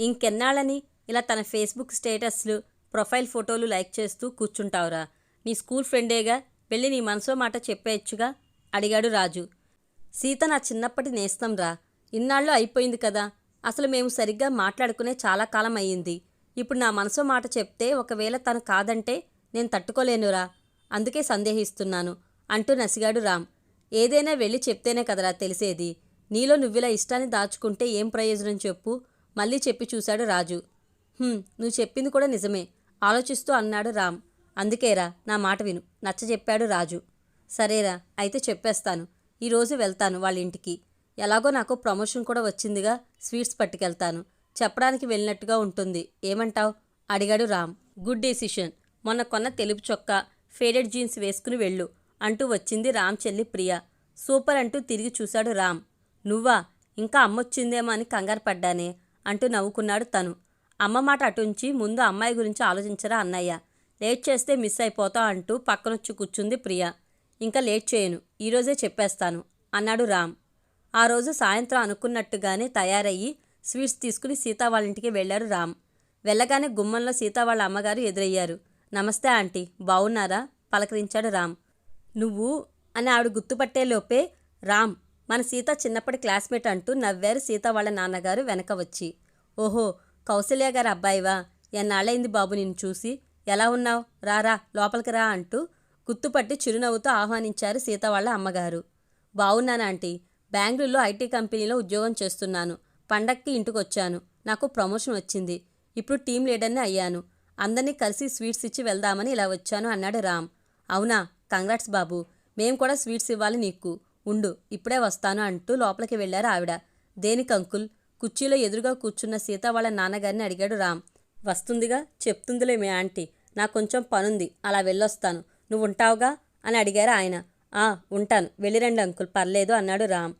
ఇంకెన్నాళ్ళని ఇలా తన ఫేస్బుక్ స్టేటస్లు ప్రొఫైల్ ఫోటోలు లైక్ చేస్తూ కూర్చుంటావురా. నీ స్కూల్ ఫ్రెండేగా వెళ్ళి నీ మనసులో మాట చెప్పేయచ్చుగా? అడిగాడు రాజు. సీత నా చిన్నప్పటి నేస్తంరా. ఇన్నాళ్ళు అయిపోయింది కదా. అసలు మేము సరిగ్గా మాట్లాడుకునే చాలా కాలం అయ్యింది. ఇప్పుడు నా మనసు మాట చెప్తే ఒకవేళ తను కాదంటే నేను తట్టుకోలేనురా. అందుకే సందేహిస్తున్నాను అంటూ నసిగాడు రామ్. ఏదైనా వెళ్ళి చెప్తేనే కదరా తెలిసేది. నీలో నువ్విలా ఇష్టాన్ని దాచుకుంటే ఏం ప్రయోజనం చెప్పు? మళ్ళీ చెప్పి చూశాడు రాజు. నువ్వు చెప్పింది కూడా నిజమే. ఆలోచిస్తూ అన్నాడు రామ్. అందుకేరా నా మాట విను. నచ్చ చెప్పాడు రాజు సరేరా అయితే చెప్పేస్తాను. ఈరోజు వెళ్తాను వాళ్ళ ఇంటికి. ఎలాగో నాకు ప్రమోషన్ కూడా వచ్చిందిగా స్వీట్స్ పట్టుకెళ్తాను. చెప్పడానికి వెళ్ళినట్టుగా ఉంటుంది. ఏమంటావ్? అడిగాడు రామ్. Good decision. మొన్న కొన్న తెలుపు చొక్కా ఫేడెడ్ జీన్స్ వేసుకుని వెళ్ళు అంటూ వచ్చింది రామ్ చెల్లి ప్రియ. సూపర్ అంటూ తిరిగి చూశాడు రామ్. నువ్వా? ఇంకా అమ్మొచ్చిందేమో అని కంగారు పడ్డానే. అంటూ నవ్వుకున్నాడు తను. అమ్మ మాట అటుంచి ముందు అమ్మాయి గురించి ఆలోచించరా అన్నయ్య. లేట్ చేస్తే మిస్ అయిపోతా అంటూ పక్కనొచ్చి కూర్చుంది ప్రియ. ఇంకా లేట్ చేయను. ఈరోజే చెప్పేస్తాను అన్నాడు రామ్. ఆ రోజు సాయంత్రం అనుకున్నట్టుగానే తయారయ్యి స్వీట్స్ తీసుకుని సీతా వాళ్ళ ఇంటికి వెళ్ళారు రామ్. వెళ్ళగానే గుమ్మంలో సీతా వాళ్ళ అమ్మగారు ఎదురయ్యారు. నమస్తే ఆంటీ. బావున్నారా? పలకరించాడు రామ్. నువ్వు? అని ఆవిడ గుర్తుపట్టే లోపే రామ్ మన సీత చిన్నప్పటి క్లాస్మేట్ అంటూ నవ్వారు సీత వాళ్ళ నాన్నగారు వెనక వచ్చి. ఓహో కౌసల్య గారు అబ్బాయివా? ఎన్నాళ్ళైంది బాబు నిన్ను చూసి? ఎలా ఉన్నావు? రారా లోపలికి రా అంటూ గుర్తుపట్టి చిరునవ్వుతో ఆహ్వానించారు సీత వాళ్ళ అమ్మగారు. బాగున్నాను ఆంటీ? బెంగళూరులో ఐటీ కంపెనీలో ఉద్యోగం చేస్తున్నాను. పండక్కి ఇంటికి వచ్చాను నాకు ప్రమోషన్ వచ్చింది. ఇప్పుడు టీం లీడర్ని అయ్యాను. అందరినీ కలిసి స్వీట్స్ ఇచ్చి వెళ్దామని ఇలా వచ్చాను అన్నాడు రామ్. అవునా? కంగ్రాట్స్ బాబు. మేం కూడా స్వీట్స్ ఇవ్వాలి నీకు. ఉండు ఇప్పుడే వస్తాను అంటూ లోపలికి వెళ్ళారు ఆవిడ. దేనికి అంకుల్? కుర్చీలో ఎదురుగా కూర్చున్న సీత వాళ్ళ నాన్నగారిని అడిగాడు రామ్. వస్తుందిగా చెప్తుందిలే మీ ఆంటీ. నాకు కొంచెం పనుంది అలా వెళ్ళొస్తాను. నువ్వు ఉంటావుగా? అని అడిగారు ఆయన. ఆ ఉంటాను. వెళ్ళిరండి అంకుల్ పర్లేదు అన్నాడు రామ్.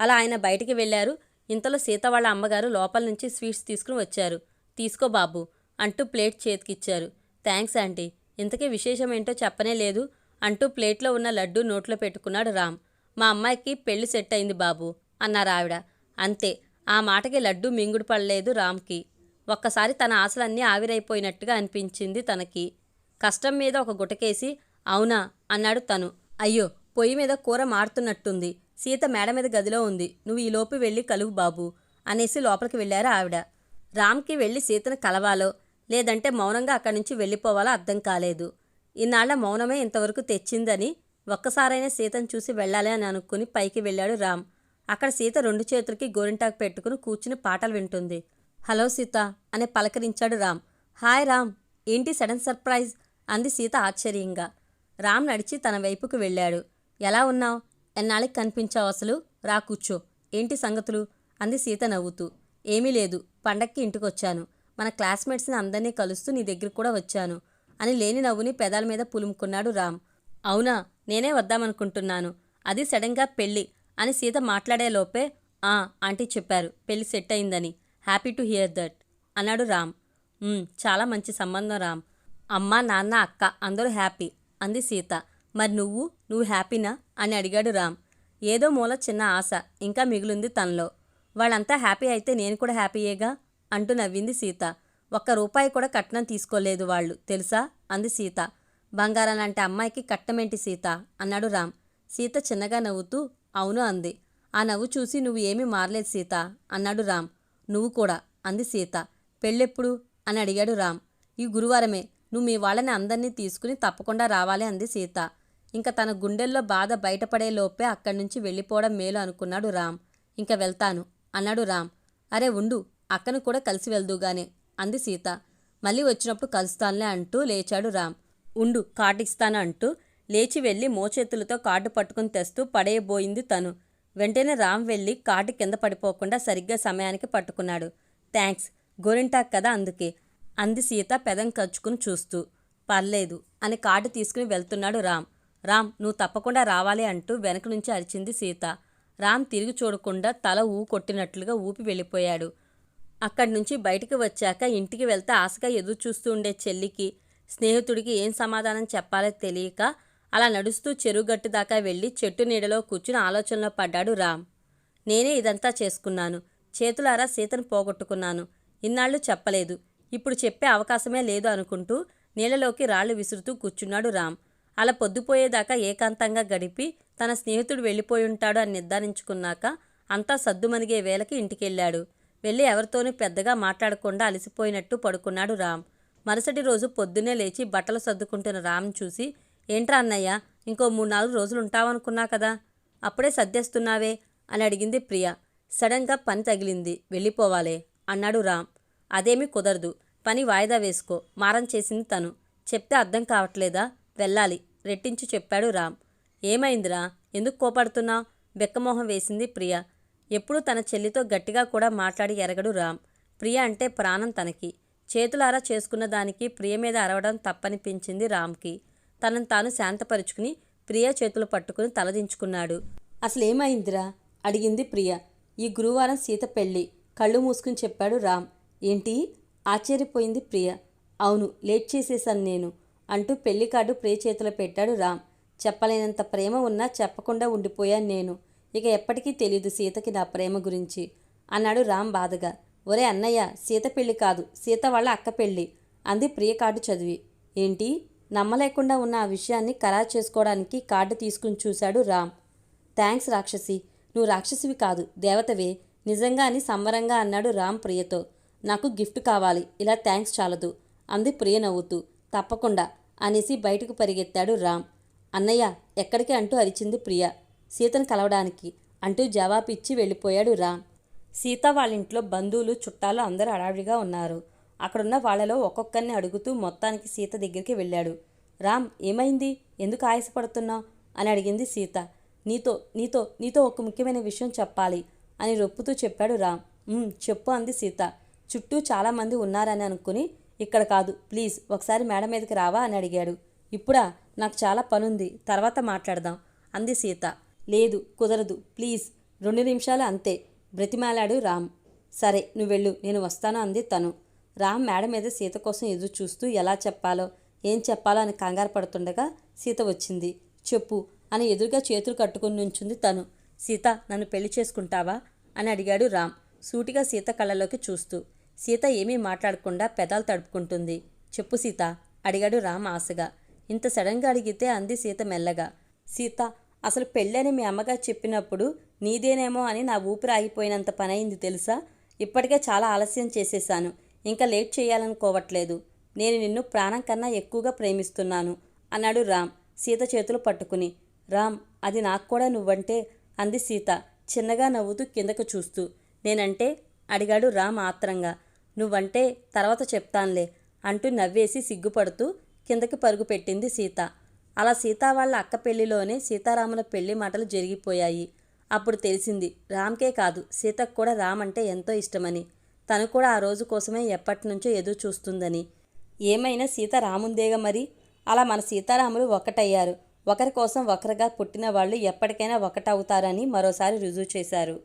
అలా ఆయన బయటికి వెళ్ళారు. ఇంతలో సీత వాళ్ళ అమ్మగారు లోపల నుంచి స్వీట్స్ తీసుకుని వచ్చారు. తీసుకో బాబు అంటూ ప్లేట్ చేతికిచ్చారు. Thanks aunty. ఇంతకీ విశేషం ఏంటో చెప్పనే లేదు అంటూ ప్లేట్లో ఉన్న లడ్డు నోట్లో పెట్టుకున్నాడు రామ్. మా అమ్మాయికి పెళ్ళి సెట్ అయింది బాబు అన్నారు ఆవిడ. అంతే ఆ మాటకి లడ్డు మింగుడు పడలేదు రామ్కి. ఒక్కసారి తన ఆశలన్నీ ఆవిరైపోయినట్టుగా అనిపించింది తనకి. కష్టం మీద ఒక గుటకేసి అవునా అన్నాడు తను. అయ్యో పొయ్యి మీద కూర మారుతున్నట్టుంది. సీత మేడ మీద గదిలో ఉంది. నువ్వు ఈలోపు వెళ్ళి కలువు బాబు అనేసి లోపలికి వెళ్ళారు ఆవిడ. రామ్కి వెళ్ళి సీతను కలవాలో లేదంటే మౌనంగా అక్కడి నుంచి వెళ్ళిపోవాలో అర్థం కాలేదు. ఇన్నాళ్ళ మౌనమే ఇంతవరకు తెచ్చిందని ఒక్కసారైనా సీతను చూసి వెళ్ళాలి అని అనుకుని పైకి వెళ్ళాడు రామ్. అక్కడ సీత రెండు చేతులకి గోరింటాకు పెట్టుకుని కూర్చుని పాటలు వింటుంది. హలో సీత అని పలకరించాడు రామ్. హాయ్ రామ్ ఏంటి సడన్ సర్ప్రైజ్? అంది సీత ఆశ్చర్యంగా. రామ్ నడిచి తన వైపుకు వెళ్ళాడు. ఎలా ఉన్నావు? ఎన్నాళ్ళకి కనిపించావు అసలు? రా కూర్చో. ఏంటి సంగతులు? అంది సీత నవ్వుతూ. ఏమీ లేదు పండక్కి ఇంటికొచ్చాను. మన క్లాస్మేట్స్ని అందరినీ కలుస్తూ నీ దగ్గర కూడా వచ్చాను అని లేని నవ్వుని పెదాల మీద పులుముకున్నాడు రామ్. అవునా నేనే వద్దామనుకుంటున్నాను. అది సడన్గా పెళ్ళి అని సీత మాట్లాడేలోపే ఆ ఆంటీ చెప్పారు. పెళ్ళి సెట్ అయిందని. హ్యాపీ టు హియర్ దట్ అన్నాడు రామ్. చాలా మంచి సంబంధం రామ్. అమ్మ నాన్న అక్క అందరూ హ్యాపీ అంది సీత. మరి నువ్వు నువ్వు హ్యాపీనా అని అడిగాడు రామ్. ఏదో మూల చిన్న ఆశ ఇంకా మిగిలింది తనలో. వాళ్ళంతా హ్యాపీ అయితే నేను కూడా హ్యాపీయేగా అంటూ నవ్వింది సీత. ఒక్క రూపాయి కూడా కట్నం తీసుకోలేదు వాళ్ళు తెలుసా? అంది సీత. బంగారం లాంటి అమ్మాయికి కట్టమేంటి సీత? అన్నాడు రామ్. సీత చిన్నగా నవ్వుతూ అవును అంది. ఆ నవ్వు చూసి నువ్వు ఏమీ మారలేదు సీత అన్నాడు రామ్. నువ్వు కూడా అంది సీత. పెళ్ళెప్పుడు? అని అడిగాడు రామ్. ఈ గురువారమే. నువ్వు మీ వాళ్ళని అందరినీ తీసుకుని తప్పకుండా రావాలి అంది సీత. ఇంకా తన గుండెల్లో బాధ బయటపడే లోపే అక్కడి నుంచి వెళ్ళిపోవడం మేలు అనుకున్నాడు రామ్. ఇంకా వెళ్తాను అన్నాడు రామ్. అరే ఉండు అక్కను కూడా కలిసి వెళ్దుగానే అంది సీత. మళ్ళీ వచ్చినప్పుడు కలుస్తానులే అంటూ లేచాడు రామ్. ఉండు కాటిస్తాను అంటూ లేచి వెళ్ళి మోచేతులతో కార్డు పట్టుకుని తెస్తూ పడేయబోయింది తను. వెంటనే రామ్ వెళ్ళి కార్డు కింద పడిపోకుండా సరిగ్గా సమయానికి పట్టుకున్నాడు. థ్యాంక్స్ గోరింటాక్ కదా అందుకే. అంది సీత పెదం కచ్చుకుని చూస్తూ. పర్లేదు అని కార్డు తీసుకుని వెళ్తున్నాడు రామ్. రామ్ నువ్వు తప్పకుండా రావాలి అంటూ వెనక నుంచి అరిచింది సీత. రామ్ తిరిగి చూడకుండా తల ఊ కొట్టినట్లుగా ఊపి వెళ్ళిపోయాడు. అక్కడి నుంచి బయటికి వచ్చాక ఇంటికి వెళ్తే ఆశగా ఎదురు చూస్తూ ఉండే చెల్లికి స్నేహితుడికి ఏం సమాధానం చెప్పాలో తెలియక అలా నడుస్తూ చెరువుగట్టు దాకా వెళ్ళి చెట్టు నీడలో కూర్చుని ఆలోచనలో పడ్డాడు రామ్. నేనే ఇదంతా చేసుకున్నాను. చేతులారా సీతను పోగొట్టుకున్నాను. ఇన్నాళ్ళు చెప్పలేదు. ఇప్పుడు చెప్పే అవకాశమే లేదు అనుకుంటూ నీళ్ళలోకి రాళ్ళు విసురుతూ కూర్చున్నాడు రామ్. అలా పొద్దుపోయేదాకా ఏకాంతంగా గడిపి తన స్నేహితుడు వెళ్ళిపోయి ఉంటాడు అని నిర్ధారించుకున్నాక అంతా సద్దుమణిగే వేళకి ఇంటికెళ్ళాడు. వెళ్ళి ఎవరితోనూ పెద్దగా మాట్లాడకుండా అలసిపోయినట్టు పడుకున్నాడు రామ్. మరుసటి రోజు పొద్దున్నే లేచి బట్టలు సర్దుకుంటున్న రామ్ చూసి ఏంట్రా అన్నయ్య ఇంకో మూడు నాలుగు రోజులు ఉంటావనుకున్నా కదా అప్పుడే సర్దేస్తున్నావే? అని అడిగింది ప్రియ. సడన్గా పని తగిలింది వెళ్ళిపోవాలే అన్నాడు రామ్. అదేమీ కుదరదు పని వాయిదా వేసుకో మారం చేసింది తను. చెప్తే అర్థం కావట్లేదా? వెళ్ళాలి రెట్టించి చెప్పాడు రామ్. ఏమైందిరా ఎందుకు కోపడుతున్నావు? బెక్కమోహం వేసింది ప్రియ. ఎప్పుడూ తన చెల్లితో గట్టిగా కూడా మాట్లాడి ఎరగడు రామ్. ప్రియ అంటే ప్రాణం తనకి. చేతులారా చేసుకున్న దానికి ప్రియ మీద అరవడం తప్పనిపించింది రామ్కి. తనను తాను శాంతపరుచుకుని ప్రియ చేతులు పట్టుకుని తలదించుకున్నాడు. అసలేమైందిరా? అడిగింది ప్రియ. ఈ గురువారం సీత పెళ్ళి. కళ్ళు మూసుకుని చెప్పాడు రామ్. ఏంటి? ఆశ్చర్యపోయింది ప్రియ. అవును లేట్ చేసేశాను నేను అంటూ పెళ్ళి కార్డు ప్రియ చేతిలో పెట్టాడు రామ్. చెప్పలేనంత ప్రేమ ఉన్నా చెప్పకుండా ఉండిపోయాను నేను. ఇక ఎప్పటికీ తెలియదు సీతకి నా ప్రేమ గురించి అన్నాడు రామ్ బాధగా. ఒరే అన్నయ్య సీత పెళ్ళి కాదు సీత వాళ్ళ అక్క పెళ్ళి అంది ప్రియ కార్డు చదివి. ఏంటి? నమ్మలేకుండా ఉన్న ఆ విషయాన్ని ఖరారు చేసుకోవడానికి కార్డు తీసుకుని చూశాడు రామ్. థ్యాంక్స్ రాక్షసి నువ్వు రాక్షసివి కాదు దేవతవే నిజంగా అని సంబరంగా అన్నాడు రామ్ ప్రియతో. నాకు గిఫ్ట్ కావాలి ఇలా థ్యాంక్స్ చాలదు అంది ప్రియ నవ్వుతూ. తప్పకుండా అనేసి బయటకు పరిగెత్తాడు రామ్. అన్నయ్య ఎక్కడికి అంటూ అరిచింది ప్రియ. సీతను కలవడానికి అంటూ జవాబు ఇచ్చి వెళ్ళిపోయాడు రామ్. సీత వాళ్ళ ఇంట్లో బంధువులు చుట్టాలు అందరూ అడావిడిగా ఉన్నారు. అక్కడున్న వాళ్ళలో ఒక్కొక్కరిని అడుగుతూ మొత్తానికి సీత దగ్గరికి వెళ్ళాడు. రామ్ ఏమైంది? ఎందుకు ఆయాసపడుతున్నావు? అని అడిగింది సీత. నీతో నీతో నీతో ఒక ముఖ్యమైన విషయం చెప్పాలి అని రొప్పుతూ చెప్పాడు రామ్. చెప్పు అంది సీత. చుట్టూ చాలామంది ఉన్నారని అనుకుని ఇక్కడ కాదు ప్లీజ్ ఒకసారి మేడం మీదకి రావా అని అడిగాడు. ఇప్పుడా? నాకు చాలా పనుంది తర్వాత మాట్లాడదాం అంది సీత. లేదు కుదరదు ప్లీజ్ రెండు నిమిషాలు అంతే బ్రతిమాలాడు రామ్. సరే నువ్వు వెళ్ళు నేను వస్తాను అంది తను. రామ్ మేడ మీద సీత కోసం ఎదురు చూస్తూ ఎలా చెప్పాలో ఏం చెప్పాలో అని కంగారు పడుతుండగా సీత వచ్చింది. చెప్పు అని ఎదురుగా చేతులు కట్టుకుని నుంచుంది తను. సీత నన్ను పెళ్ళి చేసుకుంటావా? అని అడిగాడు రామ్ సూటిగా సీత కళ్ళలోకి చూస్తూ. సీత ఏమీ మాట్లాడకుండా పెదాలు తడుపుకుంటుంది. చెప్పు సీత అడిగాడు రామ్ ఆశగా. ఇంత సడన్గా అడిగితే అంది సీత మెల్లగా. సీత అసలు పెళ్ళని మీ అమ్మగారు చెప్పినప్పుడు నీదేనేమో అని నా ఊపిరి ఆగిపోయినంత పనైంది తెలుసా? ఇప్పటికే చాలా ఆలస్యం చేసేశాను. ఇంకా లేట్ చేయాలనుకోవట్లేదు. నేను నిన్ను ప్రాణం కన్నా ఎక్కువగా ప్రేమిస్తున్నాను అన్నాడు రామ్ సీత చేతులు పట్టుకుని. రామ్ అది నాకు కూడా నువ్వంటే అంది సీత చిన్నగా నవ్వుతూ కిందకు చూస్తూ. నేనంటే? అడిగాడు రామ్ ఆత్రంగా. నువ్వంటే తర్వాత చెప్తాన్లే అంటూ నవ్వేసి సిగ్గుపడుతూ కిందకి పరుగు పెట్టింది సీత. అలా సీత వాళ్ళ అక్క పెళ్ళిలోనే సీతారాముల పెళ్ళి మాటలు జరిగిపోయాయి. అప్పుడు తెలిసింది రామ్కే కాదు సీతకు కూడా రామ్ అంటే ఎంతో ఇష్టమని. తను కూడా ఆ రోజు కోసమే ఎప్పటి నుంచో ఎదురు చూస్తుందని ఏమైనా సీత రాముందేగా మరి? అలా మన సీతారాములు ఒకటయ్యారు. ఒకరి కోసం ఒకరిగా పుట్టిన వాళ్ళు ఎప్పటికైనా ఒకటవుతారని మరోసారి రుజువు చేశారు.